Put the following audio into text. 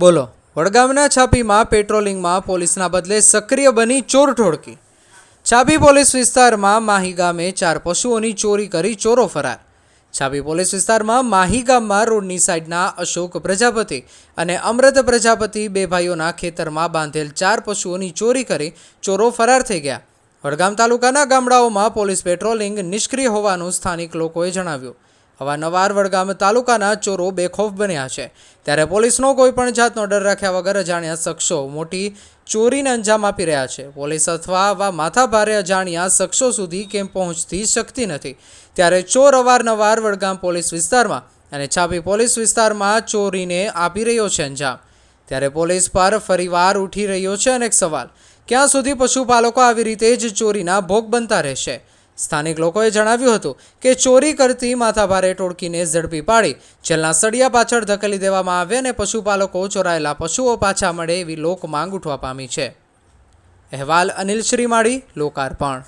બોલો, વડગામના છાપીમાં પેટ્રોલિંગમાં પોલીસના બદલે સક્રિય બની ચોર ઠોડકી છાપી પોલીસ વિસ્તારમાં માહી ગામે ચાર પશુઓની ચોરી કરી ચોરો ફરાર. છાપી પોલીસ વિસ્તારમાં માહી ગામમાં રોડની સાઈડના અશોક પ્રજાપતિ અને અમૃત પ્રજાપતિ બે ભાઈઓના ખેતરમાં બાંધેલ ચાર પશુઓની ચોરી કરી ચોરો ફરાર થઈ ગયા. વડગામ તાલુકાના ગામડાઓમાં પોલીસ પેટ્રોલિંગ નિષ્ક્રિય હોવાનું સ્થાનિક લોકોએ જણાવ્યું. અવારનવાર વડગામ તાલુકાના ચોરો બેખોફ બન્યા છે. ત્યારે પોલીસનો કોઈપણ જાતનો ડર રાખ્યા વગર અજાણ્યા શખ્સો મોટી ચોરીને અંજામ આપી રહ્યા છે. પોલીસ અથવા આવા માથાભારે અજાણ્યા શખ્સો સુધી કેમ પહોંચતી શકતી નથી. ત્યારે ચોર અવારનવાર વડગામ પોલીસ વિસ્તારમાં અને છાપી પોલીસ વિસ્તારમાં ચોરીને આપી રહ્યો છે અંજામ. ત્યારે પોલીસ પર ફરીવાર ઉઠી રહ્યો છે અનેક સવાલ. ક્યાં સુધી પશુપાલકો આવી રીતે જ ચોરીના ભોગ બનતા રહેશે? સ્થાનિક લોકોએ જણાવ્યું હતું કે ચોરી કરતી માથાભારે ટોળકીને ઝડપી પાડી, જેલના સળિયા પાછળ ધકેલી દેવામાં આવે અને પશુપાલકો ચોરાયેલા પશુઓ પાછા મળે એવી લોક માંગ ઉઠવા પામી છે. અહેવાલ અનિલ શ્રીમાળી, લોકાર્પણ.